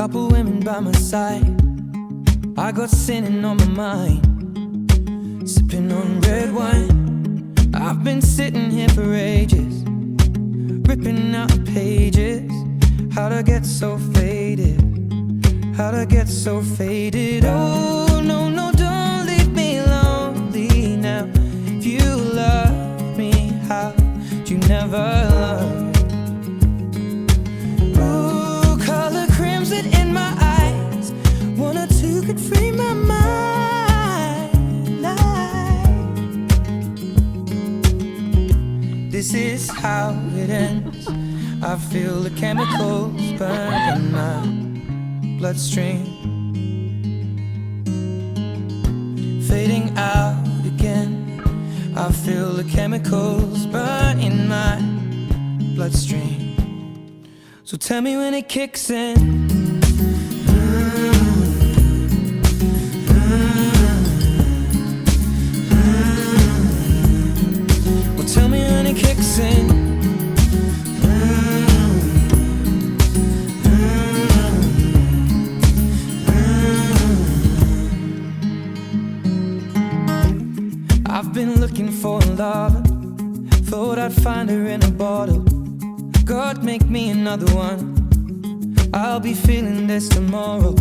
Couple women by my side. I got sinning on my mind. Sipping on red wine. I've been sitting here for ages. Ripping out pages. How'd I get so faded? How'd I get so faded? Oh, no, no, how it ends. I feel the chemicals burn in my bloodstream. Fading out again. I feel the chemicals burn in my bloodstream. So tell me when it kicks in. I've been looking for love. Thought I'd find her in a bottle. God, make me another one. I'll be feeling this tomorrow.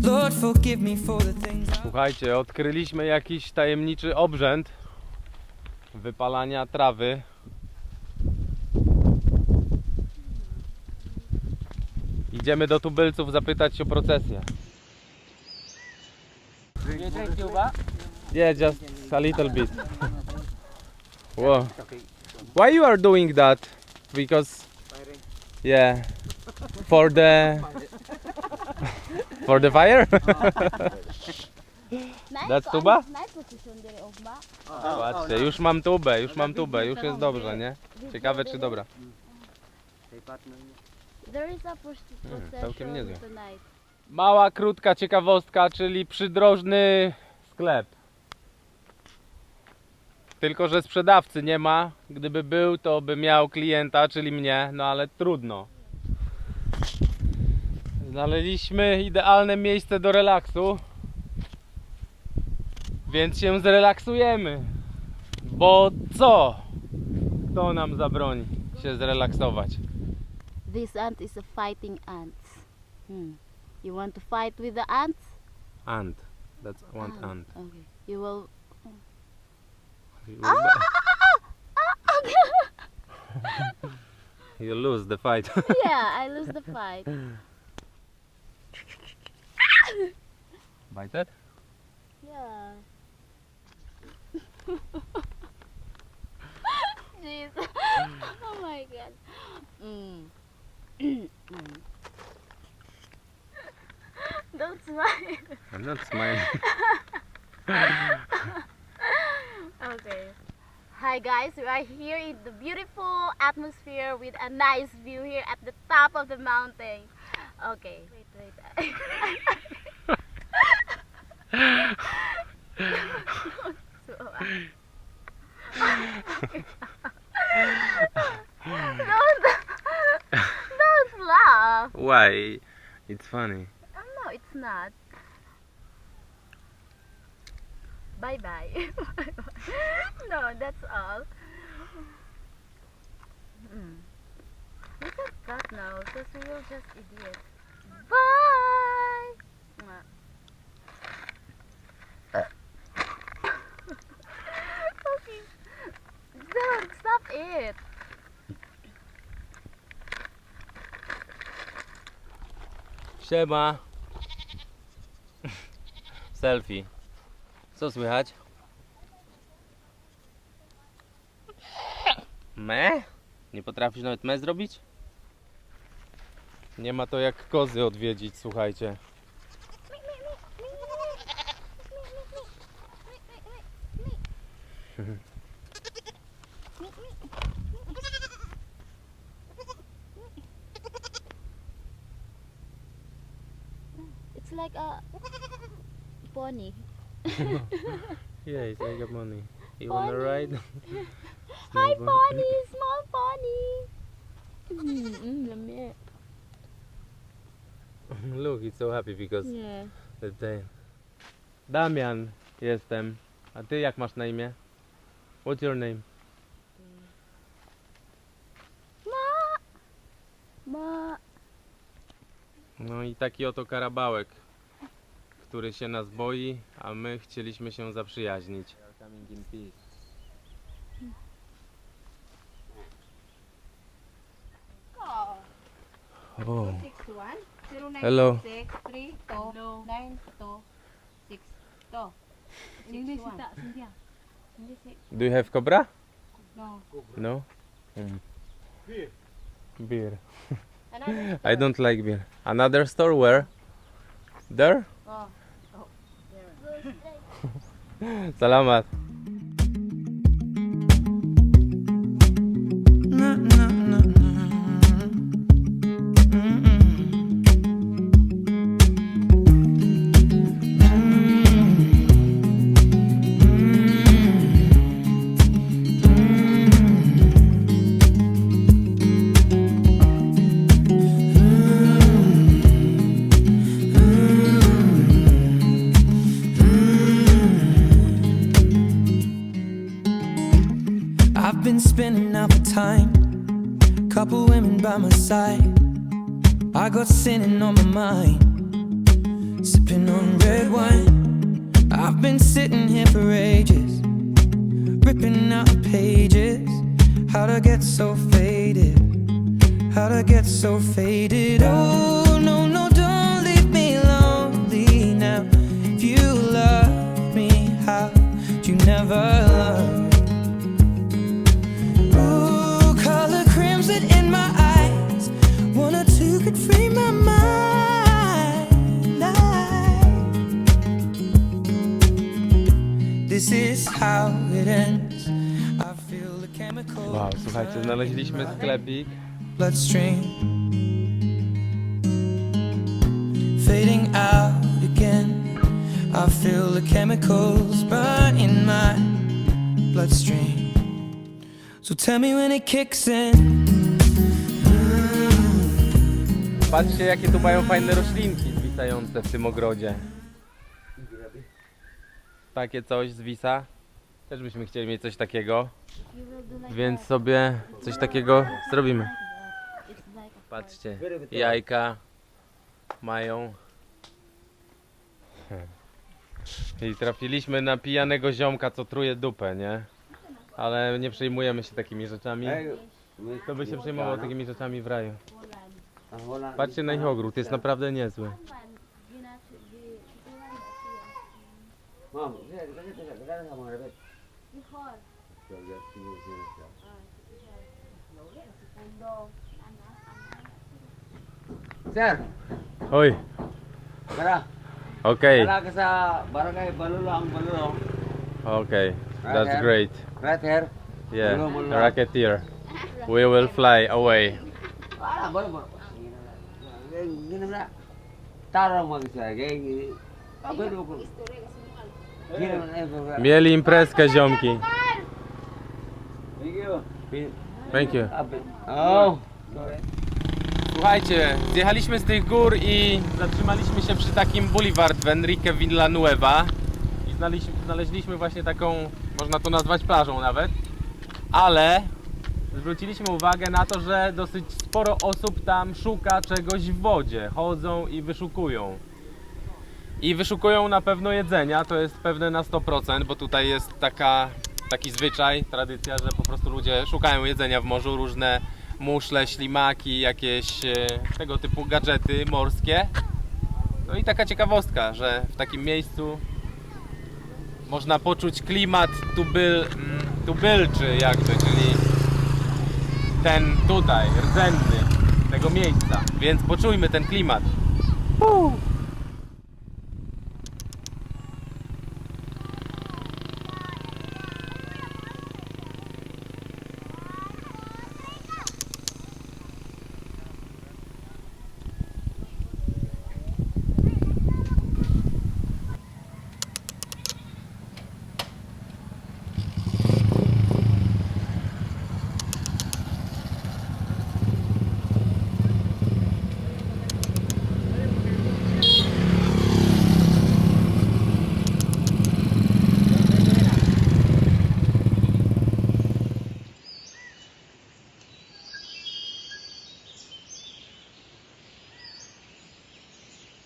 Lord, forgive me for the things Słuchajcie, odkryliśmy jakiś tajemniczy obrzęd wypalania trawy. Idziemy do tubylców zapytać o procesję. Cuba? Yeah, just a little bit. Whoa. Why you are doing that? Because yeah, for the for the fire. That's tuba? Patrzcie, już mam tubę, już mam tubę, już jest dobrze, nie? Ciekawe czy dobra. Całkiem niezłe. Mała, krótka ciekawostka, czyli przydrożny sklep. Tylko, że sprzedawcy nie ma. Gdyby był, to by miał klienta, czyli mnie, no ale trudno. Znaleźliśmy idealne miejsce do relaksu. Więc się zrelaksujemy. Bo co? Kto nam zabroni się zrelaksować? This ant is a fighting ant. Hmm. You want to fight with the ants? Ant. That's one ant. Okay. You will. You lose the fight. yeah, I lose the fight. Bite it? Yeah. Jeez. oh my god. Mm. Mm. Don't smile. I'm not smiling. Okay. Hi guys, we are here in the beautiful atmosphere with a nice view here at the top of the mountain. Okay. Wait, wait. don't, don't laugh. Why? It's funny. No, it's not. Bye bye. no, that's all. Mm. We can cut now we will just idiot. Bye! Okay. Don't stop it. Siema. Selfie. Co słychać? Me? Nie potrafisz nawet me zrobić? Nie ma to jak kozy odwiedzić, słuchajcie. It's like a pony. Yeah, it's like a money. You wanna wanna Pony. ride? Hi, pony! Small pony! Mm, mm. Look, he's so happy because Nie. the day. Damian jestem. A ty jak masz na imię? What's your name? Ma. Ma. No i taki oto karabałek, który się nas boi, a my chcieliśmy się zaprzyjaźnić. Oh. Hello. Do you have cobra? No. No. Mm. Beer. Another. I don't like beer. Another store where? There? Oh. Salamat. Couple women by my side. I got sinning on my mind. Sipping on red wine. I've been sitting here for ages. Ripping out pages. How'd I get so faded? How'd I get so faded? Oh, no, no, don't leave me lonely now. If you love me, how'd you never love? This is how it ends. I feel the chemicals. Wow, słuchajcie, znaleźliśmy sklepik. bloodstream fading out again. I feel the chemicals burn in my bloodstream. So tell me when it kicks in. Patrzcie jakie tu mają fajne roślinki zwisające w tym ogrodzie. Takie coś zwisa. Też byśmy chcieli mieć coś takiego. Więc sobie coś takiego zrobimy. Patrzcie, jajka mają. I trafiliśmy na pijanego ziomka, co truje dupę, nie? Ale nie przejmujemy się takimi rzeczami. Kto by się przejmował takimi rzeczami w raju? Patrzcie na ich ogród, jest naprawdę niezły. Mom, kita Sir. Hoy. Kara. Okay. Kara sa barangay Balulong Balulong. Okay, that's right great. Right here. Yeah, Balulong, Balulong. racketeer. We will fly away. Ah, boleh boleh. Gini mana? Taruh mau bisa, gini. Mieli imprezkę ziomki. Thank you. Słuchajcie, zjechaliśmy z tych gór i zatrzymaliśmy się przy takim bulwar w Enrique Villanueva i znaleźliśmy, znaleźliśmy właśnie taką, można to nazwać plażą nawet, ale zwróciliśmy uwagę na to, że dosyć sporo osób tam szuka czegoś w wodzie, chodzą i wyszukują. I wyszukują na pewno jedzenia, to jest pewne na 100%, bo tutaj jest taka, taki zwyczaj, tradycja, że po prostu ludzie szukają jedzenia w morzu, różne muszle, ślimaki, jakieś e, tego typu gadżety morskie. No i taka ciekawostka, że w takim miejscu można poczuć klimat tubyl, mm, tubylczy jakby, czyli ten tutaj, rdzenny tego miejsca. Więc poczujmy ten klimat.